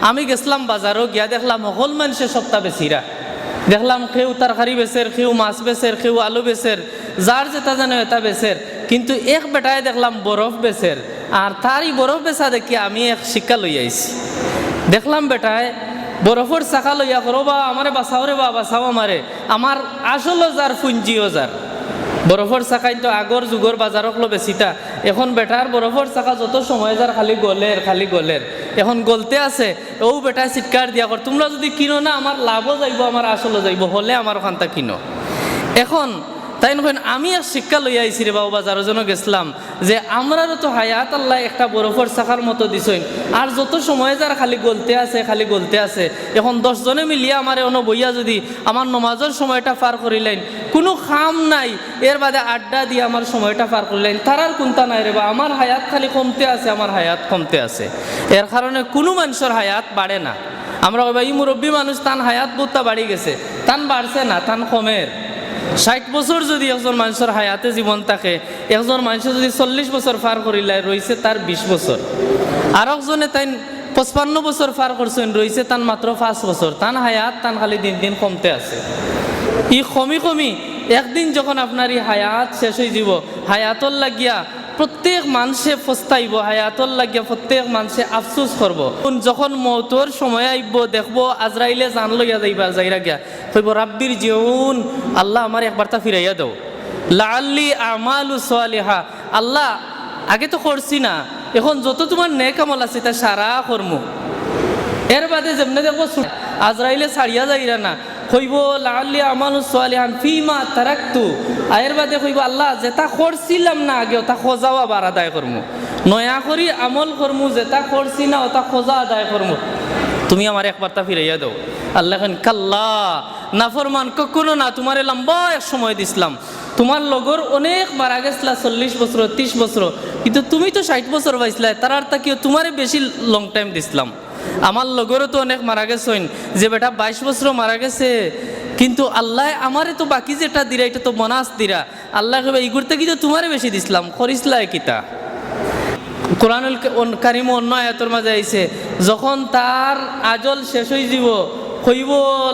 আমি গেছিলাম বাজারও গিয়া দেখলাম সকল মানুষের সপ্তাহ বেশিরা দেখলাম কেউ তরকারি বেচের কেউ মাছ বেচের কেউ আলু বেচের যার যেটা জানে এটা বেচের। কিন্তু এক বেটায় দেখলাম বরফ বেচের। আর তারই বরফ বেচা দেখি আমি এক শিক্ষা লই আইছি। দেখলাম বেটায় বরফের চাকা লইয়া করো বা আমারে বাঁচাও রে বা, বাঁচাও আমারে আমার আসল যার পুঞ্জিও যার বরফের চাকাই তো আগর যুগর বাজারক লো বেছিটা এখন বেটার বরফর চাকা যত সময় যার খালি গলের খালি গলের এখন গলতে আছে ও বেটায় চিৎকার দিয়া কর তোমরা যদি কিনো না আমার লাভও যাইব আমার আসলও যাইব, হলে আমার ওখানটা কিনো। এখন তাই নয় আমি আর শিক্ষা লই আইছি রে বাবু বাজারের জন্য গেছিলাম যে আমরারও তো হায়াত আল্লাহ একটা বরফের চাকার মতো দিছইন। আর যত সময় যার খালি গলতে আছে, খালি গলতে আছে, এখন দশজনে মিলিয়ে আমার অন বইয়া যদি আমার নমাজের সময়টা পার করিলেন, কোনো খাম নাই। এর বাদে আড্ডা দিয়ে আমার সময়টা পার করিলেন। তারার কোনটা নাই রে বা আমার হায়াত খালি কমতে আছে, আমার হায়াত কমতে আছে। এর কারণে কোনো মানুষের হায়াত বাড়ে না। আমরা এই মুরব্বী মানুষ, তান হায়াত বহুতটা বাড়ি গেছে, তান বাড়ছে না, তান কমের। ষাট বছর যদি একজন মানুষের হায়াতে জীবন থাকে, একজন মানুষের যদি চল্লিশ বছর পার করিলে রয়েছে তার বিশ বছর। আর একজনে তাই পঁচপান্ন বছর পার করছেন রয়েছে তার মাত্র পাঁচ বছর। তান হায়াত তান খালি দিন দিন কমতে আছে। ই কমি কমি একদিন যখন আপনার এই হায়াত শেষ হয়ে যাব হায়াতর লাগিয়া প্রত্যেক মানুষে পস্তাইব হায়াতর লাগিয়া প্রত্যেক মানুষে আফসোস করব। যখন মৌতর সময় আইব, দেখব আজরাইলে জান লইয়া যাইবা, যাইরা গিয়া। কইব, রাব্বির জিউন আল্লাহ আমার একবারটা ফিরাইয়া দাও। লাল্লি আমালু সালিহা। আল্লাহ, আগে তো করছি না। এখন যত তোমার নে আমল আছে, তা সারা কর্ম। এর বাদে যেমনে দেখব, আজরাইলে ছাড়িয়া যাইরা না। কইব লাল্লি আমালু সালিহান ফিমা তারাক্তু। আয়ের বাদে কইব, আল্লাহ, যেটা করছিলাম না আগে, ওটা খোঁজাও আবার আদায় করমু। নয়া করি আমল করমু, যেটা করছি না, ওটা খোঁজা আদায় করমু। তুমি আমার একবারটা ফিরাইয়া দাও। আল্লাহ খান কাল্লা, নাফরমান, কখনো না, তোমারে লম্বা এক সময় দিছিলাম। তোমার লগর অনেক মারা গেছিলা, চল্লিশ বছর, ত্রিশ বছর। কিন্তু তুমি তো ষাট বছর পাইছিলা তার আর তাকিও তোমারে বেশি লং টাইম দিছিলাম। আমার লগরও তো অনেক মারা গেছেন। যে বেটা বাইশ বছর মারা গেছে। কিন্তু আল্লাহ আমারে তো বাকি যেটা দিরা, এটা তো মনাস দিরা। আল্লাহ কবে এইগুর থেকে তো তোমারে বেশি দিছিলাম। করিসলা কিতা। কোরআনুল কারিম অন্য আয়াতর মাঝে আইছে, যখন তার আজল শেষ হয়ে যাব, কইব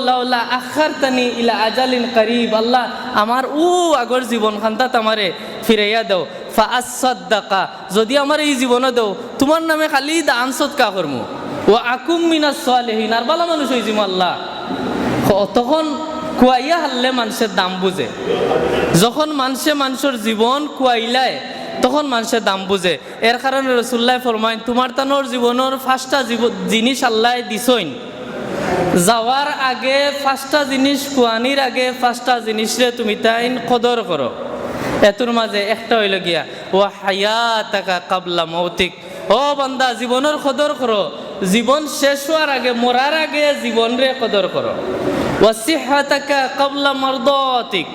লাউলা আখার তানি ইলা আজালিন কারিব। আল্লাহ, আমার ও আগর জীবন খান্তা তামারে ফিরাইয়া দাও। ফাআসাদ্দাকা যদি আমার এই জীবনে দাও, তোমার নামে খালি দান সৎকা করমু। ও আকুম মিনাস সালেহিন আর বালা মানুষ হয়েছি আল্লাহ তখন কুয়াইয়া হারলে মানুষের দাম বুঝে। যখন মানুষে মানুষের জীবন কুয়াইলায়, তখন মানুষের দাম বুঝে। এর কারণে রসুল্লাহ ফরমাইন তোমার তানোর জীবনের জীব- জিনিস আল্লাহ দিছইন যাওয়ার আগে পাঁচটা জিনিস, কুয়ানির আগে পাঁচটা জিনিসরে তুমি তাইন কদর করো। এতুর মাঝে একটা হইল গিয়া ও হায়া টাকা কাবলা মৌতিক। ও বান্দা, জীবনের কদর করো। জীবন শেষ হওয়ার আগে, মরার আগে জীবন রে কদর করো। ওয়াসিহাতাকা কাবলা মর্দতিক।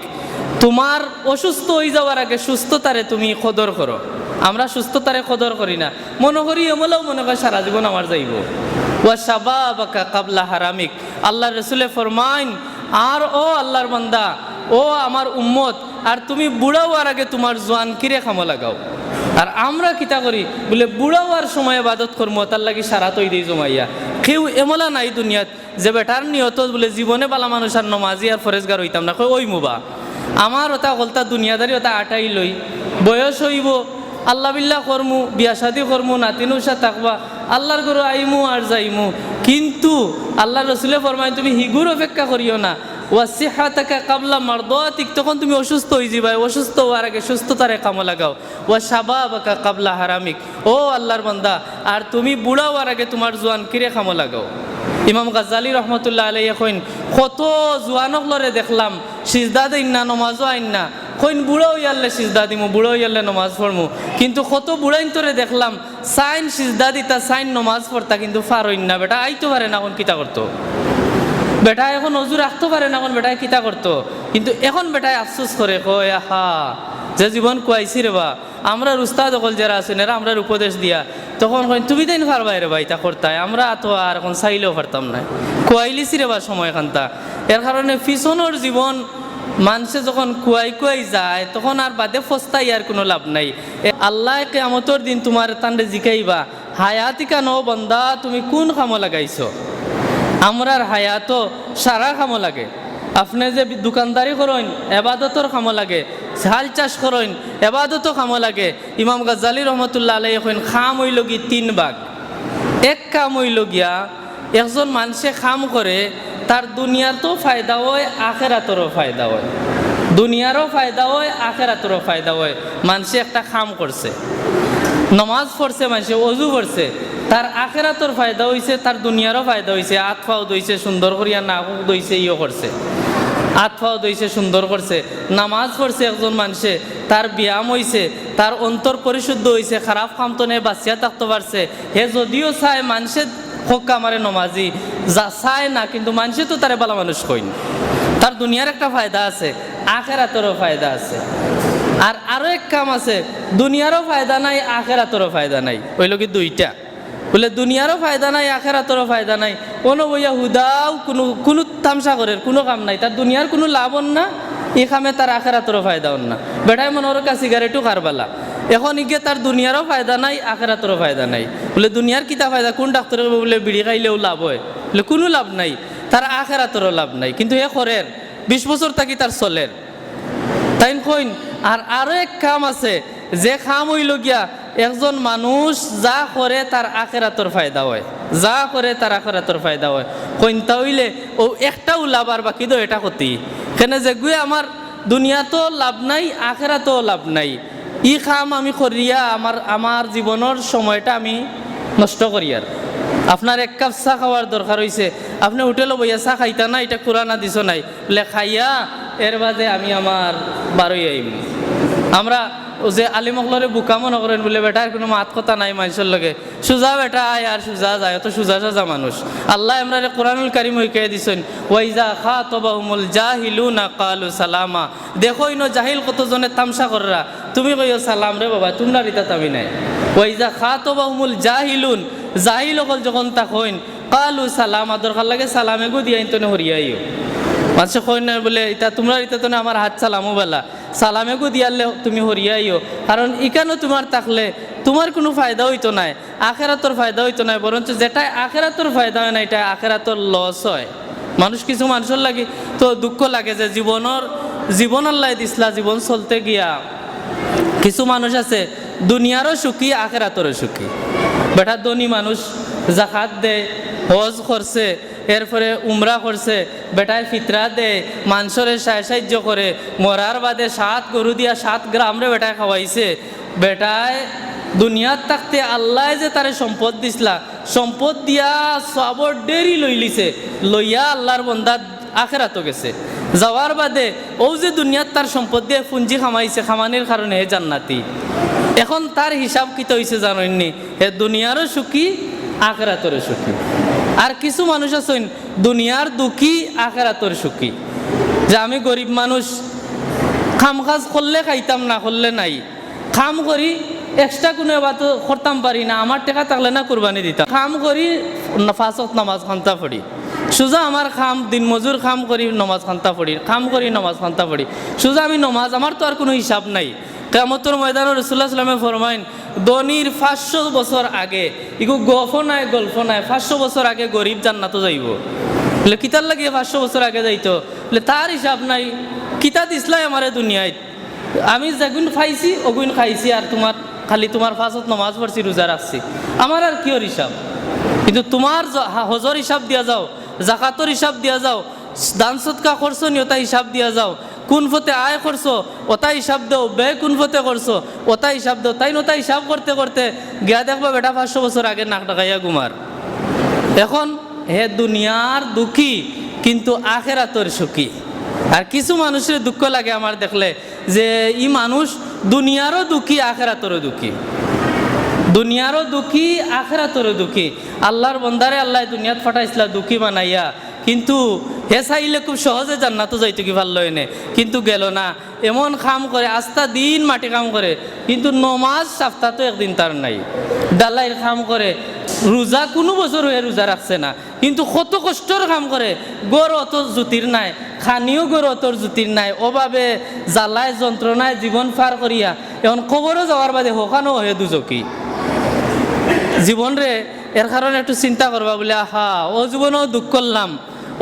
তোমার অসুস্থ হয়ে যাওয়ার আগে সুস্থতারে তুমি কদর করো। আমরা সুস্থতারে কদর করি না। মনে করি এমলেও মনে হয় সারা জীবন আমার যাইব। ওয়া শাবাবাকা কাবলা হারামিক। আল্লাহ রসুলে ফরমাইন, আর ও আল্লাহর বান্দা, ও আমার উম্মত, আর তুমি বুড়া হওয়ার আগে তোমার জোয়ান কিরে খামো লাগাও? আর আমরা কিতা করি? বলে বুড়া হওয়ার সময় আবাদত করব তার লাগি সারা তৈ দিই জমাইয়া। কেউ এমলা নাই দুনিয়াত যে বেটার নিহত বলে, জীবনে বালা মানুষ আর নমাজি আর ফরেজগার হইতাম না। ওই মুবা, আমার ওটা গলতা দুনিয়াদারি ওটা আটাই লই। বয়স হইব, আল্লাহ বিল্লাহ করমু, বিয়া শাদি করমু নাতিনুসা থাকবা আল্লাহর গরু আইমু আর যাইমু। কিন্তু আল্লাহ রসুলে ফরমাই তুমি হিগুর অপেক্ষা করিও না ওয়াসিহা তাকা কাবলা মারদাতিক, তখন তুমি অসুস্থ হয়ে যাবে অসুস্থ হওয়ার আগে সুস্থতারে কামো লাগাও। ওয়া শাবাবাকা কাবলা হারামিক। ও আল্লাহর বান্দা, আর তুমি বুড়া হওয়ার আগে তোমার জোয়ান কিরে কামো লাগাও? ইমাম গাজ্জালি রহমতুল্লাহ আলাই এখন কত জোয়ানক লরে দেখলাম, সিজদা দিন না, নমাজও আইন না। কইন, বুড়ো ইয়াল্লে সিজদা দিমু, বুড়ো ইয়াল্লে নমাজ পড়মু। কিন্তু কত বুড়াইন তোরে দেখলাম, সাইন সিজদা দিতা, সাইন নমাজ পড়তা, কিন্তু ফার হইন না, বেটা। আইতো পারে না, এখন কিতা করতো? বেটা এখন অজু রাখতে পারে না, এখন বেটায় কিতা করতো। কিন্তু এখন বেটায় আফসোস করে কয়, আহা, যে জীবন কুয়াইছি রে বা। আমরা উস্তাদ অকল যারা আছেন এরা আমরার উপদেশ দিয়া। তখন কই তুমি দেন পারবাই রে ভাই তা করতাই আমরা তো আর এখন চাইলেও পারতাম না কুয়াইলিছি রে বা সময় খান্তা। এর কারণে পিছনের জীবন মানুষে যখন কুয়াই কুয়াই যায়, তখন আর বাদে ফস্তাই আর কোনো লাভ নাই। আল্লাহ কেমতর দিন তোমার তান্ডে জিকাইবা। হায়াতিকা ন বন্দা, তুমি কোন কামো লাগাইছো? আমরার হায়াতো সারা কামো লাগে। আপনি যে দোকানদারি করেন, এবাদতর কামো লাগে, ঝাল চাষ করেন এবাদতো কামো লাগে। ইমাম গাজ্জালি রহমতুল্লাহ আলাই এখন খাম হইল কি তিন ভাগ। এক কাম হইল গিয়া একজন মানুষে কাম করে, তার দুনিয়ারও ফায়দা হয়, আখেরাতরও ফায়দা হয়। দুনিয়ারও ফায়দা হয়, আখেরাতরও ফায়দা হয়। মানুষে একটা কাম করছে। নমাজ পড়ছে, মানুষে অজু করছে। তার আখেরাতর ফায়দা হয়েছে তার দুনিয়ারও ফায়দা হয়েছে আত ফাও দইছে সুন্দর করিয়া নাকুক দইছে ইয়ে করছে। আত ফাও দইছে সুন্দর করছে। নামাজ পড়ছে একজন মানুষে, তার ব্যায়াম হইছে, তার অন্তর পরিশুদ্ধ হইছে, খারাপ কামতনে বাঁচিয়া থাকতে পারছে। হে যদিও চায় মানুষে হোক আমারে নমাজি, যা চায় না, কিন্তু মানুষে তো তারে বালা মানুষ কইন। তার দুনিয়ার একটা ফায়দা আছে, আখেরাতেরও ফায়দা আছে। আর আরও এক কাম আছে, দুনিয়ারও ফায়দা নাই, আখেরাতেরও ফায়দা নাই। ওইল কি দুইটা। বলে দুনিয়ারও ফায়দা নাই, আখেরাতেরও ফায়দা নাই। কোনো বইয়া হুদাও কোনো কোনো তামসা করে কোনো কাম নাই। তার দুনিয়ার কোনো লাভ না এই কামে তার আখেরাতেরও ফায়দা না। বেটাই মনোর কাছে সিগারেটও কারবালা এখন ইগে তার দুনিয়ারও ফায়দা নাই, আখেরাতেরও ফায়দা নাই। বলে দুনিয়ার কিতা ফায়দা? কোন ডাক্তারে বলে বিড়ি খাইলেও লাভ হয়? বলে কোনো লাভ নাই, তার আখেরাতেরও লাভ নাই। কিন্তু এ করের, বিশ বছর থাকি তার চলের। তাই কইন, আর আরও এক কাম আছে, যে খাম হইল গিয়া একজন মানুষ যা করে তার আখেরাতর ফায়দা হয়। যা করে তার আখেরাতর ফায়দা হয়। কইনতা হইলে, ও একটাও লাভ আর বাকি তো এটা ক্ষতি। কেন যেগুয়ে আমার দুনিয়াতেও লাভ নাই, আখেরাতেও লাভ নাই। ই খাম আমি করিয়া আমার আমার জীবনের সময়টা আমি নষ্ট করি আর। আপনার এক কাপ চা খাওয়ার দরকার হয়েছে আপনি হোটেলে বইয়া চা খাইতা না, এটা কোরআনা দিছ নাই। বলে, খাইয়া, এর বাদে আমি আমার বারোই আইম। আমরা ও যে আলিমকলরে বুকামো নকরেন বলে বেটার কোনো মাত কথা নাই মানুষের লগে। সুজা বেটা আয় আর সুজা যায় তো সুজা সাজা মানুষ। আল্লাহ আমরা কোরআনুল কারিম হইকে দিছেন, ওয়াইজা খা তবাহুমুল জাহিলুনা কালু সালামা। দেখো ইনো জাহিল কতজনে তামসা কররা তুমি কইও সালাম রে বাবা, তোমরা রিতা তামি নাই। ওয়াইজা খা তবাহুমুল জাহিলুন, জাহিল অকল যখন তা কইন কালু সালাম দরকার লাগে সালামে গো দিয়াইন তো হরিয়াইও মানুষে কই না বলে এটা তোমরা এটা তো না আমার হাত সালামও বেলা। সালামে গো দিয়ালে তুমি হরিয়াইও কারণ ইকানো তোমার থাকলে তোমার কোনো ফায়দা হইতো নাই, আখেরাতর ফায়দা হইতো নাই, বরঞ্চ যেটাই আখেরাতর ফায়দা হয় না এটা আখেরাতর লস হয়। মানুষ কিছু মানুষের লাগে তো দুঃখ লাগে যে জীবনের জীবন লাই দিসলা জীবন চলতে গিয়া। কিছু মানুষ আছে, দুনিয়ারও সুখী, আখেরাতরও সুখী। বেটা ধনী মানুষ জাকাত দেয় হজ করছে এরপরে উমরা করছে বেটায় ফিতরা দেয় মানুষরে সাহায্য করে, মরার বাদে সাত গরু দিয়া সাত গ্রামরে বেটায় খাওয়াইছে। বেটায় দুনিয়ার থাকতে আল্লাহ যে তারে সম্পদ দিছিলা সম্পদ দিয়া সবর ডেরি লই লিছে লইয়া আল্লাহর বন্দা আখেরাতো গেছে। যাওয়ার বাদে ও যে দুনিয়ার তার সম্পদ দিয়ে পুঞ্জি খামাইছে, খামানির কারণে হে জান্নাতি। এখন তার হিসাব কিত হয়েছে জানেননি হে দুনিয়ারও সুখী আখেরাতরে সুখী। আর কিছু মানুষ আছেন, দুনিয়ার দুঃখী, আখেরাতর সুখী। যে আমি গরিব মানুষ, খাম কাজ করলে খাইতাম, না করলে নাই। খাম করি এক্সট্রা কোনো এবার তো করতাম পারি না, আমার টাকা থাকলে না কোরবানি দিতাম। খাম করি, ফাঁসত নামাজ খান্তা পড়ি। সোজা আমার খাম দিন মজুর খাম করি, নমাজ খান্তা পড়ি। খাম করি, নমাজ খান্তা পড়ি। সোজা আমি নমাজ, আমার তো আর কোনো হিসাব নাই। কেমতর ময়দানের রসুল্লাহ সাল্লামে ফরমাইন দনির পাঁচশো বছর আগে, ইগু গল্প নাই গল্প নাই পাঁচশো বছর আগে গরিব জান্নাতো যাইব। বলে, কিতার লাগিয়ে পাঁচশো বছর আগে যাইতো? বলে, তার হিসাব নাই কিতা দিসলাই আমারে দুনিয়ায়। আমি যেগুন খাইছি অগুন খাইছি আর তোমার, খালি তোমার ফাঁসত নমাজ পড়ছি, রোজা রাখছি। আমার আর কিয়র হিসাব? কিন্তু তোমার হজর হিসাব দিয়া যাও, জাকাতর হিসাব দিয়া যাও, দান সৎকা নি হিসাব দিয়া যাও কোন ফতে আয় করছ ওটা হিসাব দেও বে কোন ফতে করছ ওটা হিসাব দেও তাই নতা হিসাব করতে করতে গিয়া দেখবা বেটা পাঁচশো বছর আগে নাক ডাকাইয়া গুমার এখন হে দুনিয়ার দুঃখী, কিন্তু আখেরাতর সুখী। আর কিছু মানুষের দুঃখ লাগে আমার দেখলে, যে ই মানুষ দুনিয়ারও দুঃখী, আখেরাতরও দুঃখী। দুনিয়ারও দুঃখী, আখেরাতরও দুঃখী। আল্লাহর বন্দারে আল্লাহ দুনিয়াত ফাটাইছিলা, দুঃখী বানাইয়া। কিন্তু হে চাইলে খুব সহজে জান্নাতো যাইতো কি ভালো এনে কিন্তু গেল না। এমন কাম করে আস্তা দিন মাটি কাম করে, কিন্তু নমাজ সপ্তাহ তো একদিন তার নাই। ডালাইয়ের কাম করে, রোজা কোনো বছর হয়ে রোজা রাখছে না। কিন্তু কত কষ্টর কাম করে, গড় অত জ্যোতির নাই, খানিও গড় অতর জ্যোতির নাই, অভাবে জ্বালায় যন্ত্রণায় জীবন পার করিয়া, এখন কবরও যাওয়ার বাদে হোকানো হয়ে দুজকি। জীবন রে, এর কারণে একটু চিন্তা করবা বলে, আহা, ও জীবনও দুঃখ করলাম।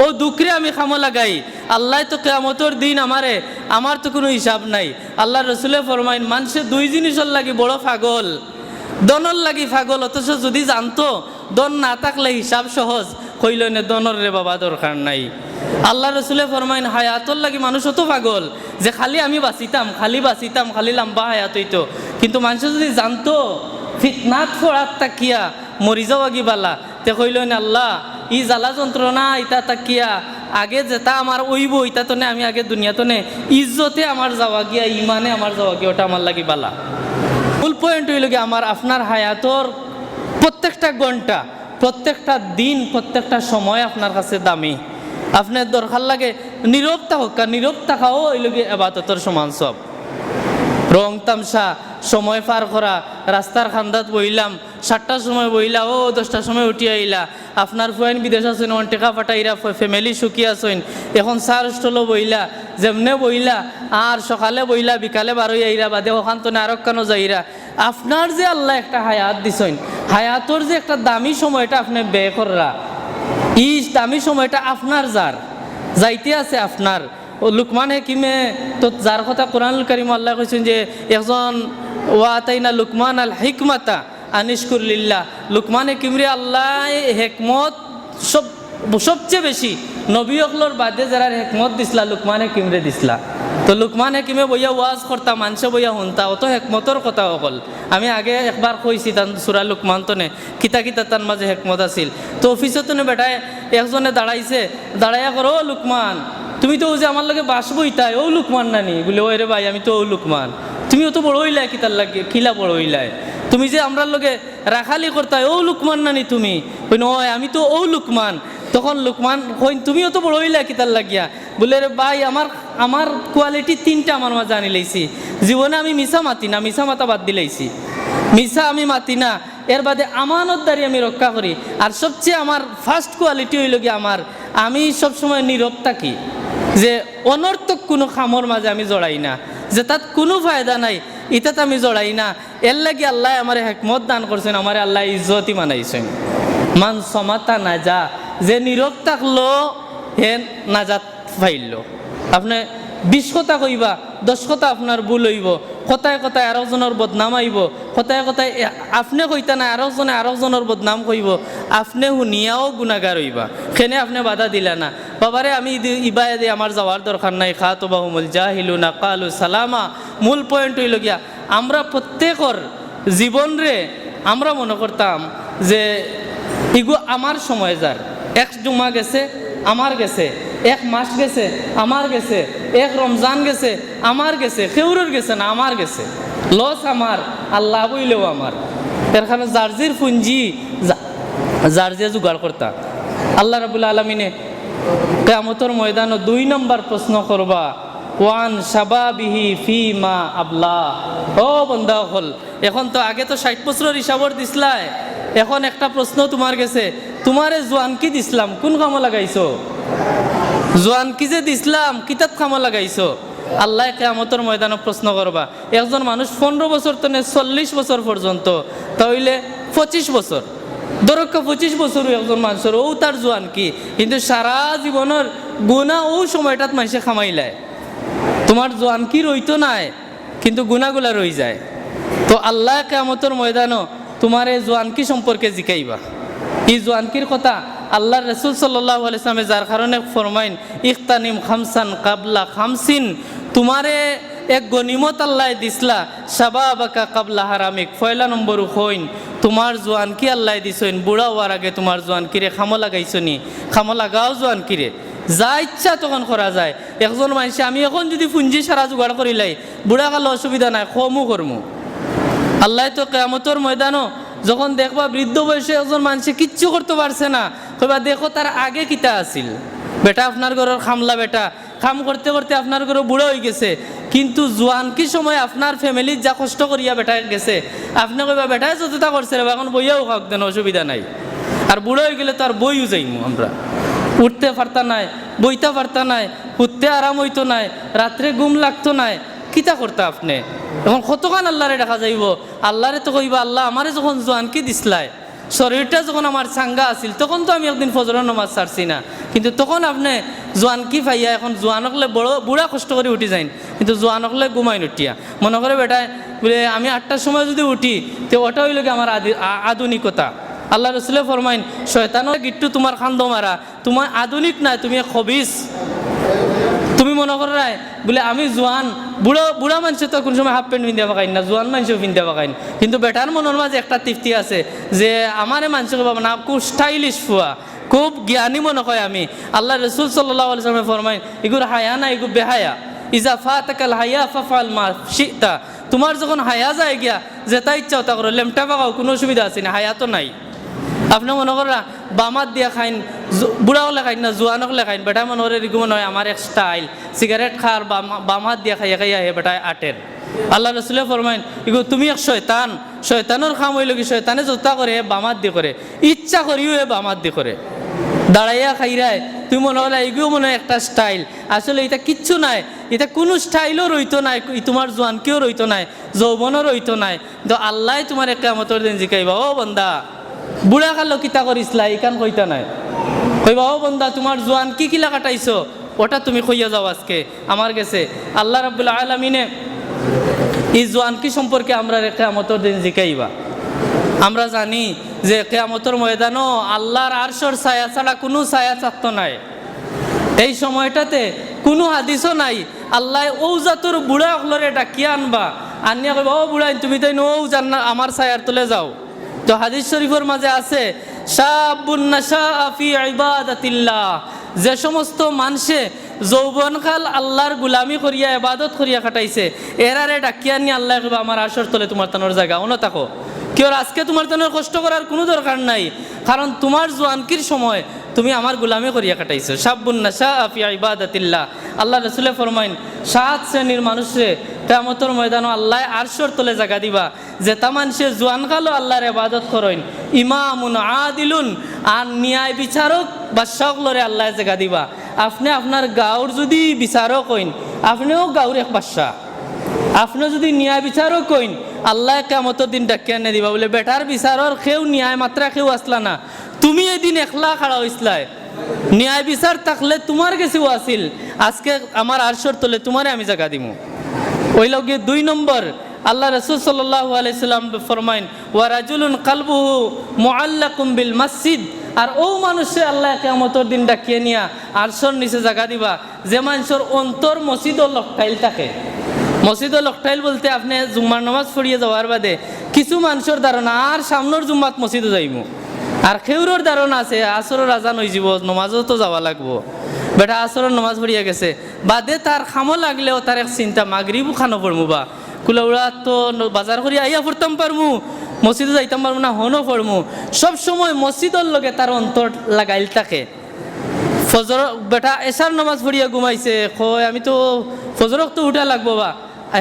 ও দুঃখরে আমি খামো লাগাই। আল্লাহ তো কেমতর দিন আমারে, আমার তো কোনো হিসাব নাই। আল্লাহ রসুলে ফরমাইন মানুষের দুই জিনিসের লাগি বড় পাগল। দনর লাগি পাগল, অথচ যদি জানতো, দন না থাকলে হিসাব সহজ। কইল নে, দনর রে বাবা, দরকার নাই। আল্লাহ রসুলে ফরমাইন, হায়াতর লাগি মানুষ অত পাগল যে খালি আমি বাঁচিতাম, খালি বাঁচিতাম, খালি লাম্বা হায়াত হইতো। কিন্তু মানুষ যদি জানতো, ফিতনাত ফোড়াত তাকিয়া মরি যাওয়া গিবালা তে কইল আল্লাহ ই জ্বালা যন্ত্রণা, ইতা তাকিয়া। আগে যেটা আমার ওইব, ইতা তো আমি আগে দুনিয়া তো নে। ইজ্জতে আমার যাওয়া গিয়া, ইমানে আমার যাওয়া গিয়া, ওটা আমার লাগি বালা। মূল পয়েন্ট হইল গিয়ে আমার আপনার হায়াতর প্রত্যেকটা ঘণ্টা, প্রত্যেকটা দিন, প্রত্যেকটা সময় আপনার কাছে দামি। আপনার দরকার লাগে নীরব থাকুক নীরব থাকাও হইল গিয়ে এবাদতর সমান সব। রং তামসা, সময় পার করা, রাস্তার খান্দাত বইলাম, সাতটার সময় বইলা, ও দশটার সময় উঠি আইলা। আপনার ফুয়াইন বিদেশ আছেন, অন টেকা ফাটাইরা ফ্যামিলি সুখী আছেন। এখন সার স্টলও বইলা, যেমনে বইলা, আর সকালে বইলা, বিকালে বারোই আইরা, বাদে ওখান তো আরক কেন যাইরা। আপনার যে আল্লাহ একটা হায়াত দিছেন হায়াতর যে একটা দামি সময়টা আপনি ব্যয় কররা ই দামি সময়টা আপনার যার যাইতে আছে আপনার লুকমান হেকিমে তো যার কথা কোরআনুল করিম আল্লাহ কৈছেন যে একজন ওয়াতাইনা লুকমান আল হিকমাতা আনিশকুল্লিল্লাহ লুকমান হেকিমরে আল্লাহ হেকমত সব, সবচেয়ে বেশি নবী অকলর বাদে যারা হেকমত দিছিলা লুকমান হেকিমরে দিছিলা তো লুকমান হেকিমে বইয়া ওয়াজ করতা মানুষে বইয়া শুনতা, অত হেকমতর কথা অকল। আমি আগে একবার কইছি তান সুরা লুকমান তনে কিতা কিতা তার মাঝে হেকমত আছিল। তো অফিসত বেটায় একজনে দাঁড়াইছে, দাঁড়াইয়া করো "ও লুকমান তুমি তো যে আমার লগে বাস তাই, ও লুকমান নানি। বলে, ওই রে ভাই, আমি তো ও লুকমান। তুমিও তো বড় হইলাই কিতার লাগে খিলা বড় হইলাই? তুমি যে আমরা লগে রাখালি করতাই, ও লুকমান নানি তুমি। ওই নয় আমি তো ও লুকমান। তখন লুকমান কই তুমিও তো বড় হইলা কিতার লাগিয়া? বলে, রে ভাই, আমার আমার কোয়ালিটি তিনটা আমার মাঝে আনি লাইছি। জীবনে আমি মিশা মাতি না মিশা মাতা বাদ দিলাইছি মিশা আমি মাতি না, এর বাদে আমানত আমানতদারি আমি রক্ষা করি। আর সবচেয়ে আমার ফার্স্ট কোয়ালিটি হইল কি আমার, আমি সবসময় নীরব থাকি। যে অনর্থক কোনো খামর মাঝে আমি জড়াই না, যে তাত কোনো ফায়দা নাই, ইতাত আমি জড়াই না। এর লাগি আল্লাহ আমার হেকমত দান করছেন, আমার আল্লাহ ইজ্জতি মানাইছেন। মান সমাতা না যা যে নীরব থাকল, হে নাজাত পাইল আপনি বিশ কথা কইবা, দশ কথা আপনার ভুল হইব, কথায় কথায় আরেকজনের বদনাম আইব কথায় কথায় আপনি কইতা না আরেকজনে আরেকজনের বদনাম কইব, আপনি শুনিয়াও গুণাগার হইবা। সেনে আপনি বাধা দিলা না? বাবারে, আমি ইবাই দিয়ে আমার যাওয়ার দরকার নাই। খা তো বাহুমুল জাহিলু না কালু সালামা। মূল পয়েন্ট হইল গিয়া, আমরা প্রত্যেকর জীবন রে আমরা মনে করতাম যে ইগু আমার সময় যার। এক জুমা গেছে, আমার গেছে। এক মাস গেছে, আমার গেছে। এক রমজান গেছে, আমার গেছে। কেউরের গেছে না, আমার গেছে। লস আমার, আল্লাহ বইলেও আমার। এর কারণে জার্জির পুঞ্জি জার্জিয়া জোগাড় করতা। আল্লাহ রাবুল আলমিনে কেমতর ময়দানও দুই নম্বর প্রশ্ন করবা, ওয়ান সাবাবিহি ফি মা আবলা। ও বন্ধা হল এখন তো আগে তো ষাট বছরের হিসাবর দিসলাই, এখন একটা প্রশ্ন তোমার গেছে, তোমারে জোয়ান কি দিসলাম? কোন কামো লাগাইছো? জোয়ান কি যে দিসলাম? কিতাব কামো লাগাইছো? আল্লাহ কেয়ামতর ময়দানে প্রশ্ন করবা, একজন মানুষ পনেরো বছর তো নে চল্লিশ বছর পর্যন্ত, তাহলে পঁচিশ বছর। দরক্ষ পঁচিশ বছর একজন মানুষের, ও তার জোয়ান কি? কিন্তু সারা জীবনের গুণা ও সময়টাত মানুষে খামাইলায় তোমার জোয়ান কি রইতো নাই, কিন্তু গুণাগুলা রই যায়। তো আল্লাহ কেমতর ময়দানও তোমার এই জোয়ানকি সম্পর্কে জিকাইবা। এই জোয়ানকির কথা? আল্লাহ রসুল আলাইসলামে যার কারণে ফরমাইন, ইখতানিম খামসান কাবলা খামসিন। তোমারে এক গনিমত আল্লাহ দিসলা, সাবাবাকা কাবলা হারামিক। ফয়লা নম্বর হইন, তোমার জোয়ান কি আল্লাহ দিছইন বুড়া হওয়ার আগে তোমার জোয়ান কিরে? খামো লাগাইছনি? খামো লাগাও জোয়ান কিরে? যা ইচ্ছা তখন করা যায়। একজন মানুষে আমি এখন যদি পুঞ্জি সারা জোগাড় করিলাই বুড়া কালে অসুবিধা নাই কমও করমু। আল্লাহ তো কেমতর ময়দানও যখন দেখবা বৃদ্ধ বয়সে একজন মানুষে কিচ্ছু করতে পারছে না। কইবা, দেখো তার আগে কিতা আছিল? বেটা, আপনার ঘরের খামলা বেটা কাম করতে করতে আপনার ঘরে বুড়ো হয়ে গেছে। কিন্তু জোয়ান কি সময় আপনার ফ্যামিলির যা কষ্ট করিয়া বেটায় গেছে? আপনি কইবা বেটায় যতটা করছে রে, এখন বইয়াও খাওক দেন, অসুবিধা নাই। আর বুড়ো হয়ে গেলে তো আর বইও যাইমু আমরা। উঠতে পারতা নাই, বইতে পারতা নাই, উঠতে আরাম হইতো নাই, রাত্রে ঘুম লাগতো নাই, কিতা করতা আপনি? এখন কতক্ষণ আল্লাহরে দেখা যাইব? আল্লাহরে তো কইবা, আল্লাহ আমারে যখন জোয়ান কি দিসলাই শরীরটা যখন আমার চাঙ্গা আছিল, তখন তো আমি একদিন ফজরের নমাজ ছাড়ছি না। কিন্তু তখন আপনি জোয়ান কি পাইয়া, এখন জোয়ান হকলে বড় বুড়া কষ্ট করে উঠি যাইন। কিন্তু জোয়ান হকলে ঘুমাই নুটিয়া মনে করে বেটায় বলে আমি আটটার সময় যদি উঠি, তো ওটা হইল কি আমার আদি- আধুনিকতা। আল্লাহ রসুলে ফরমাইন শয়তানের গিট্টু তোমার খান্দ মারা তোমার আধুনিক নাই, তুমি খবিস মনে করো রায় বলে আমি জোয়ান বুড়ো বুড়া মানুষ তো কোন সময় হাফ প্যান্ট পিন্ধা পাকাইন না, জোয়ান মানুষও পিন্ধা পাকাইন কিন্তু বেটার মনের মাঝে একটা তৃপ্তি আছে যে আমারে মানুষ পাবো না, খুব স্টাইলিশ ফুয়া খুব জ্ঞানী মনে হয় আমি। আল্লাহ রসুল সাল্লাহ আলসালামে ফরমাইন এগুলো হায়া না এগুলো বেহায়া? ইজা ফাতাকাল হায়া ফাফাল মা শিতা। তোমার যখন হায়া যায় গিয়া, যেটা ইচ্ছা তা করো লেমটা পাকাও কোনো অসুবিধা আছে না? হায়া তো নাই। আপনি মনে করা বামাত দিয়া খাইন, জু- বুড়া হলে খাইন না, জোয়ান হলে খাইন বেটা মনে করে এরকম নয়, আমার এক স্টাইল সিগারেট খার বাম- বামাত দিয়া খাইয়া খাইয়া হে বেটায় আটের। আল্লাহ রসুলে ফরমাইন, ইগো, তুমি এক শয়তান, শয়তানের খাম হইল কি, শয়তানে জোতা করে, হে বামাত দি করে, ইচ্ছা করিও হে বামাত দি করে। দাঁড়াইয়া খাইরায়, তুমি মনে হলে এগুলো মনে হয় একটা স্টাইল আসলে এটা কিচ্ছু নাই, এটা কোনো স্টাইলও রইতো নাই তোমার জোয়ান কেউ রইতো নাই, যৌবনও রইতো নাই। তো আল্লাহ তোমার একটা মতর দিন জিকাইবা। ও বন্দা বুড়া কালো কিতা করিসলা ইকান কইতা নাই। কইবা ও বন্দা তোমার জোয়ান কি কিলা কাটাইছো? ওটা তুমি কইয়া যাও আজকে। আমার গেছে, আল্লাহ রাব্বুল আলামিনে এই জোয়ান কি সম্পর্কে আমরা কেয়ামতর দিন জিকাইবা। আমরা জানি যে কেয়ামতর ময়দানও আল্লাহর আরশর ছায়া ছাড়া কোনো ছায়া চাত্ত নাই। এই সময়টাতে কোনো হাদিসও নাই, আল্লাহ ও জাতর বুড়া অকলরে ডাকিয়া আনবা। আনিয়া কইবা ও বুড়াই তুমি তাই ও জান্না আমার ছায়ার তলে যাও। তো হাদিস শরীফের মাঝে আছে যে সমস্ত মানুষে যৌবনকাল আল্লাহর গুলামি করিয়া এবাদত করিয়া কাটাইছে এরারে ডাকিয়া নিয়ে আল্লাহ আমার আসর তলে তোমার তানোর জায়গা অন থাকো। কেউ আজকে তোমার তানোর কষ্ট করার কোনো দরকার নাই, কারণ তোমার জোয়ানকির সময় তুমি আমার গুলামি করিয়া কাটাইছো। সাব্বুন নাশা ফি ইবাদাতিল্লাহ। আল্লাহ রসুলে ফরমাইন, সাত শ্রেণির মানুষে কেমতর ময়দান আল্লাহ আরশর তলে জায়গা দিবা। যে তা মানুষে জোয়ান কালো আল্লাহর ইবাদত করেন। ইমামুন আদিলুন, আর ন্যায় বিচারক বা সকলরে আল্লাহ জায়গা দিবা। আপনি আপনার গাঁর যদি বিচারক হইন, আপনিও গাঁর এক বাদশাহ। আপনি যদি ন্যায় বিচারও কইন, আল্লাহ কেমতর দিন ডাকিয়া নে দিবা। বলে, বেটার বিচারর কেউ ন্যায় মাত্রা কেউ আসলা না। তুমি এদিন একলা খাড়া হইসলাই। ন্যায় বিচার থাকলে তোমার কাছেও আসিল। আজকে আমার আরশর তলে তোমারে আমি জায়গা দিমু। ওই লগে দুই নম্বর, আল্লাহ রসুল সাল্লাহ আলাইসাল্লাম ফরমাইন, ওয়া রাজুলুন কালবুহু মুআল্লাকুম বিল মসজিদ। আর ও মানুষে আল্লাহ কেমতর দিন ডাকিয়ে নিয়া আরশর নিচে জায়গা দিবা। যে মানুষের অন্তর মসজিদ ও লকটাইল থাকে। মসজিদ ও লকটাইল বলতে আপনি জুম্মার নামাজ পড়িয়ে যাওয়ার বাদে কিছু মানুষের ধারণা আর সামনের জুম্মাত মসজিদে যাইমু আর খেউরর ধারণা আছে আসরের আজান হয়ে যাব নমাজও তো যাওয়া লাগবো। বেটা আসরের নমাজ পড়িয়া গেছে। বাদে তার খামো লাগলেও তার এক চিন্তা মাগরিবও খানো পড়মু বা? কুলা উড়া তো বাজার করি আইয়া পড়তাম পারমু মসজিদে যাইতাম পারমু না হনও পড়মু সব সময় মসজিদর লগে তার অন্তর লাগাইল থাকে। ফজর বেটা এসার নামাজ পড়িয়া ঘুমাইছে। কয় আমি তো ফজরক তো উঠা লাগবো বা?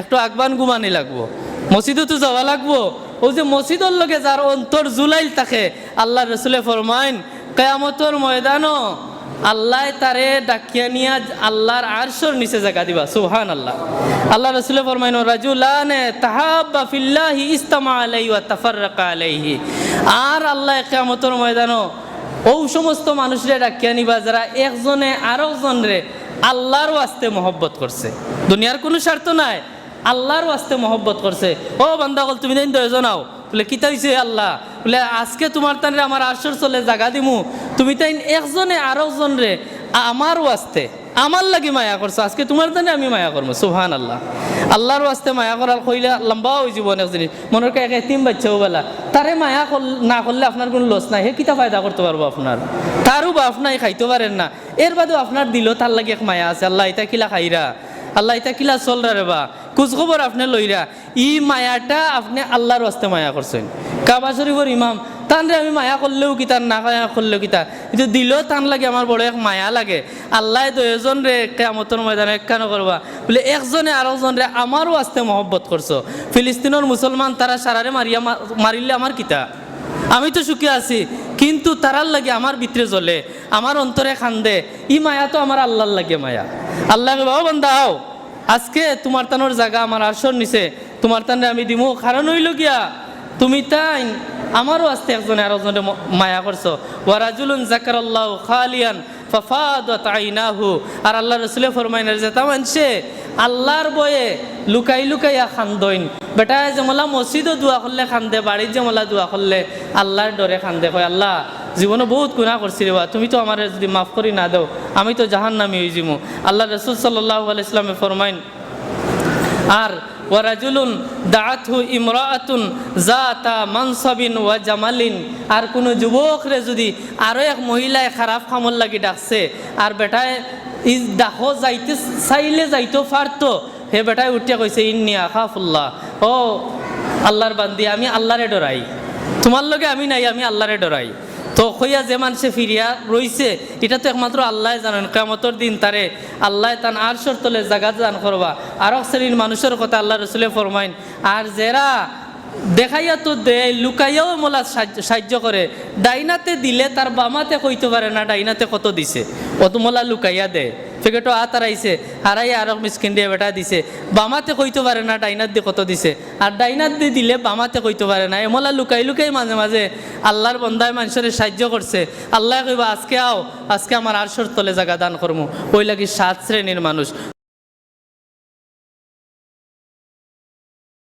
একটু আগবান ঘুমানি লাগবো। মসজিদে তো যাওয়া লাগবো। ও যে মসজিদর লগে যার অন্তর জুলাইল থাকে, আল্লাহ রসুলে ফরমাইন কেয়ামতর ময়দানও আল্লাহ তারে ডাকিয়া নিয়া আল্লাহর আরশর নিচে জায়গা দিবা সুহান আল্লাহ আল্লাহ রসুলে ফরমাইন রাজুলানে তাহাব্বা ফিল্লাহি ইস্তামা আলাইহি ওয়া তাফাররাকা আলাইহি আর আল্লাহ কেয়ামতর ময়দানও ও সমস্ত মানুষরে ডাকিয়া নিবা যারা একজনে আরেকজনরে আল্লাহর ওয়াস্তে মহব্বত করছে দুনিয়ার কোনো স্বার্থ নাই আল্লাহর ওয়াস্তে মহব্বত করছে। ও বান্দা বল, তুমি দিন আও। বলে, কিতা হইছে আল্লাহ? বলে, আজকে তোমার তানরে আমার আসর চলে, জাগা দিমু। তুমি তাই একজনে আরেকজন রে আমার ওয়াস্তে, আমার লাগি মায়া করছ। আজকে তোমার তানে আমি মায়া করব। সুহান আল্লাহ আল্লাহর ওয়াস্তে মায়া করার কইলে লম্বা হয়ে জীবন এক জিনিস। মনের কে একে তিন বাচ্চাও বেলা। তারে মায়া না করলে আপনার কোনো লস নাই। হে, কিতা ফায়দা করতে পারব আপনার? তারও বা আপনার খাইতে পারেন না। এর বাদেও আপনার দিল তার লাগে এক মায়া আছে। আল্লাহ এটা কিলা খাইরা। আল্লাহ এটা কিলা চল রে বা। কুচ খবর আপনি লইরা ই মায়াটা আপনি আল্লাহর ওয়াস্তে মায়া করছেন। কাবা শরীফর ইমাম তানরে আমি মায়া করলেও কিতা না মায়া করলেও কিতা কিন্তু দিলেও তান লাগে, আমার বড় এক মায়া লাগে। আল্লাহ দুজন রে কেমতর ময়দানে কেন করবা। বলে একজনে আরেকজন রে আমারও আস্তে মহব্বত করছ। ফিলিস্তিনের মুসলমান, তারা সারারে মারিয়া মারিলে আমার কিতা আমি তো সুখী আছি, কিন্তু তারার লাগে আমার ভিতরে জ্বলে, আমার অন্তরে খান্দে। ই মায়া তো আমার আল্লাহর লাগে মায়া। আল্লাহ বাবা বন্ধা আও। আজকে তোমার তানোর জায়গা আমার আরশর নিছে, তোমার তানে আমি দিমু, কারণ হইল গিয়া তুমি তাই আমারও আস্তে একজনে আর একজনে মায়া করছ। ওয়ারাজুলুন জাকারাল্লাহু খালিয়ান ফাফাদাত আইনাহু। আর আল্লাহ রসুলে ফরমাইনার যে তা মানছে, আল্লাহর বয়ে লুকাই লুকাইয়া খান্দইন। বেটা যেমলা মসজিদও দোয়া করলে খান্দে, বাড়ির যেমলা দোয়া করলে আল্লাহর ডরে খান্দে। কয় আল্লাহ জীবনে বহুত গুণা করছি রে বা, তুমি তো আমার যদি মাফ করি না দাও, আমি তো জাহান নামি হয়ে যাব আল্লাহ রসুল সাল্লাহ আলাইসলামে ফরমাইন, আর ওয়ারাজুলুন দাআতহু ইমরাআতুন জাতা মানসাবিন ওয়া জামালিন। আর কোনো যুবকরে যদি আরও এক মহিলায় খারাপ খামল লাগি ডাকছে, আর বেটায় ইস ডাকো, যাইতে চাইলে যাইতো পারতো। হে বেটায় উঠিয়া কইছে, ইন্নি আখাফুল্লাহ। ও আল্লাহর বান্দি, আমি আল্লাহরে ডরাই। তোমার লগে আমি নাই, আমি আল্লাহরে ডরাই। তো হইয়া যে মানুষে ফিরিয়া রইছে, এটা তো একমাত্র আল্লাহ জানেন। কেমতর দিন তারে আল্লাহ তান আর তলে জাগাত দান করবা। আর শ্রেণির মানুষের কথা আল্লাহ রসুলে ফরমাইন, আর যারা দেখাইয়া তো দেয়, লুকাইয়াও মোলা সাহায্য করে, ডাইনাতে দিলে তার বামাতে কইতে পারে না, ডাইনাতে কত দিছে? অত মোলা লুকাইয়া দেয়। পেকেটো আত হারাইছে হারাই আর মিসকিন দিয়ে বেটা দিছে। বামাতে কইতে পারে না ডাইনার দিয়ে কত দিছে? আর ডাইনার দিয়ে দিলে বামাতে কইতে পারে না। এমলা লুকাই লুকাই মাঝে মাঝে আল্লাহর বন্দায় মানুষের সাহায্য করছে আল্লাহ কইবা, আজকে আও, আজকে আমার আরশোর তলে জায়গা দান করব ওই লাগি সাত শ্রেণির মানুষ